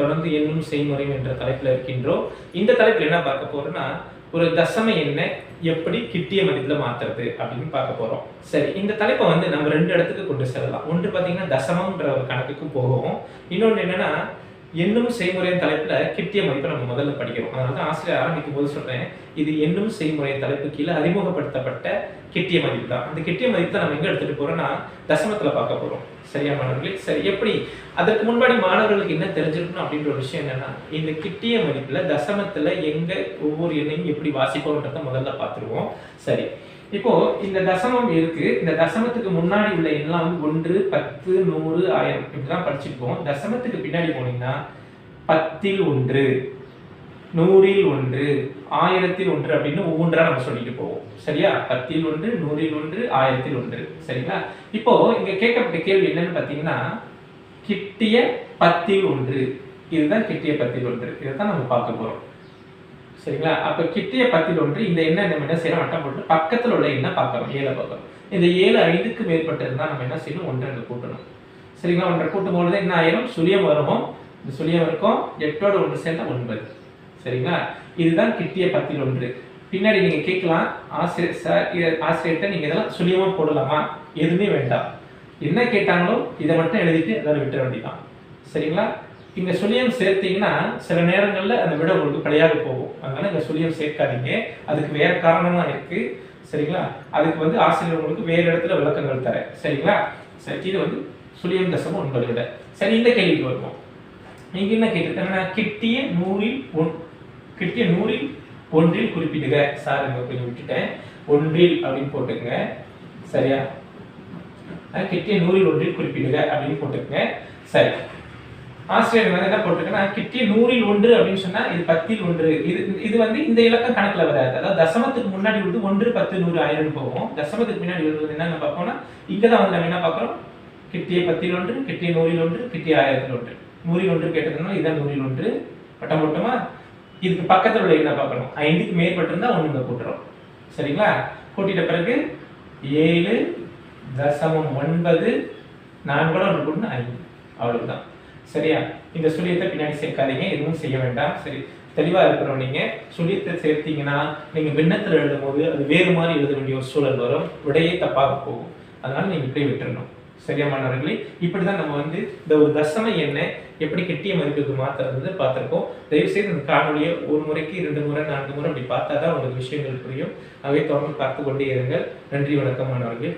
தொடர்ந்து எண்ணும் செய்முறை என்ற தலைப்பில் இருக்கின்றோம். இந்த தலைப்பில் என்ன பார்க்க போறோம்னா ஒரு தசம எண்ணை எப்படி கிட்டிய மதிப்பில் மாத்துறது அப்படின்னு பார்க்க போறோம். சரி இந்த தலைப்பை வந்து நம்ம ரெண்டு இடத்துக்கு கொண்டு செல்லலாம். ஒன்று பார்த்தீங்கன்னா தசமம்ன்ற ஒரு கணக்குக்கு போகும். இன்னொன்று என்னன்னா எண்ணும் செய்முறையின் தலைப்புல கிட்டிய மதிப்பை நம்ம முதல்ல படிக்கிறோம். அதனால தான் ஆசிரியர் ஆரம்பிக்கும் போது சொல்றேன் இது எண்ணும் செய்முறை தலைப்பு கீழே அறிமுகப்படுத்தப்பட்ட கிட்டிய மதிப்பு தான். அந்த கிட்டிய மதிப்பு தான் நம்ம எங்க எடுத்துட்டு போறோம்னா தசமத்துல பார்க்க போறோம். சரியா மாணவர்களே? சரி எப்படி? அதற்கு முன்னாடி மாணவர்களுக்கு என்ன தெரிஞ்சிருக்கணும் அப்படின்ற ஒரு விஷயம் என்னன்னா இந்த கிட்டிய மதிப்புல தசமத்துல எங்க ஒவ்வொரு எண்ணையும் எப்படி வாசிப்போம்ன்றத முதல்ல பார்த்துருவோம். சரி. இப்போ இந்த தசமம் இருக்கு இந்த தசமத்துக்கு முன்னாடி உள்ள எல்லாம் வந்து ஒன்று பத்து நூறு ஆயிரம் இப்படிதான் படிச்சிருப்போம். தசமத்துக்கு பின்னாடி போனீங்கன்னா பத்தில் ஒன்று நூறில் ஒன்று ஆயிரத்தில் ஒன்று அப்படின்னு ஒவ்வொன்றா நம்ம சொல்லிட்டு போவோம். சரியா? பத்தில் ஒன்று நூறில் ஒன்று ஆயிரத்தில் ஒன்று. சரிங்களா? இப்போ இங்க கேட்கப்பட்ட கேள்வி என்னன்னு பாத்தீங்கன்னா கிட்டிய பத்தில் ஒன்று. இதுதான் கிட்டிய பத்தில் ஒன்று. இதை தான் நம்ம பார்க்க போறோம். சரிங்களா? அப்ப கிட்டிய பத்தில் ஒன்று இந்த எண்ணெய் நம்ம என்ன செய்யறோம்? அட்டம் போட்டு பக்கத்துல உள்ள எண்ணெய் பார்க்கறோம். ஏழை பார்க்கறோம் இந்த ஏழு ஐந்துக்கு மேற்பட்டு இருந்தா நம்ம என்ன செய்யணும்? ஒன்று ரெண்டு கூட்டணும். சரிங்களா? ஒன்றை கூட்டும் பொழுது என்ன ஆயிரும்? சுழியம் வரும்? இந்த சுழியம் இருக்கும். எட்டோட ஒன்று சேர்ந்தா ஒன்பது. சரிங்களா? இதுதான் கிட்டிய பத்தில் ஒன்று. பின்னாடி நீங்க கேட்கலாம். ஆசிரியர் சார் ஆசிரியர்கிட்ட நீங்க இதெல்லாம் சுழியமா போடலாமா? எதுவுமே வேண்டாம். என்ன கேட்டாங்களோ இதை மட்டும் எழுதிட்டு அதை விட்டுற வேண்டியதான் சரிங்களா? இங்க சுழியம் சேர்த்தீங்கன்னா சில நேரங்களில் அந்த விட உங்களுக்கு பிழையாக போகும். அதனால இந்த சுழியம் சேர்க்காதீங்க. அதுக்கு வேற காரணமாக இருக்கு. சரிங்களா? அதுக்கு வந்து ஆசிரியர் உங்களுக்கு வேறு இடத்துல விளக்கங்கள் தரேன் சரிங்களா? சரி இது வந்து சுழியம் தசமம் ஒன்பது விட. சரி இந்த கேள்விக்கு வருவோம். நீங்க என்ன கேட்டிருக்காங்கன்னா கிட்டிய நூறில் ஒன் கிட்டிய நூறில் ஒன்றில் குறிப்பிடுக. சார் இங்க கொஞ்சம் விட்டுட்டேன். ஒன்றில் அப்படின்னு போட்டுக்கங்க. சரியா? கிட்டிய நூறில் ஒன்றில் குறிப்பிடுக அப்படின்னு போட்டுக்கங்க. சரி. ஆசிரியர் வந்து என்ன போட்டிருக்குன்னா கிட்டி நூறில் ஒன்று அப்படின்னு சொன்னா இது பத்தில் ஒன்று. இது இது வந்து இந்த இலக்கம் கணக்குல வராது. அதாவது தசமத்துக்கு முன்னாடி வந்து ஒன்று பத்து நூறு ஆயிரம் போகும். தசமத்துக்கு பின்னாடி வருவது என்னன்னு பார்ப்போம்னா இங்கதான் வந்து நம்ம என்ன பார்க்குறோம்? கிட்டிய பத்தில் ஒன்று கிட்டிய நூறில் ஒன்று கிட்டிய ஆயிரத்தில் ஒன்று. நூறில் ஒன்று கேட்டதுன்னா இதான் நூறில் ஒன்று. பட்டம் போட்டோமா? இதுக்கு பக்கத்துல உள்ள என்ன பார்க்கணும் ஐந்துக்கு மேற்பட்டிருந்தா இருந்தா கூட்டுறோம். சரிங்களா? கூட்டிட்ட பிறகு ஏழு தசமம் ஒன்பது நான்கோட ஒன்று கூட்டினா ஐந்து. அவ்வளவுதான். சரியா? இந்த சுழியத்தை பின்னாடி சேர்க்காதீங்க எதுவும் செய்ய வேண்டாம். சரி தெளிவா இருக்கிறோம் நீங்க. சுழியத்தை சேர்த்தீங்கன்னா நீங்க விண்ணத்துல எழுதும் போது அது வேறு மாதிரி எழுத வேண்டிய ஒரு சூழல் வரும். விடையே தப்பாக போகும். அதனால நீங்க இப்படி விட்டுறணும். சரியா மாணவர்களே? இப்படிதான் நம்ம வந்து இந்த ஒரு தசம எண்ணெய் எப்படி கெட்டிய மதிப்புக்கு மாத்துறது பார்த்துருக்கோம். தயவு செய்து இந்த காணொலியை ஒரு முறைக்கு இரண்டு முறை நான்கு முறை அப்படி பார்த்தா தான் உங்களுக்கு விஷயங்கள் புரியும். அவை தொடர்ந்து பார்த்து கொண்டே இருங்கள். நன்றி வணக்கம் மாணவர்கள்.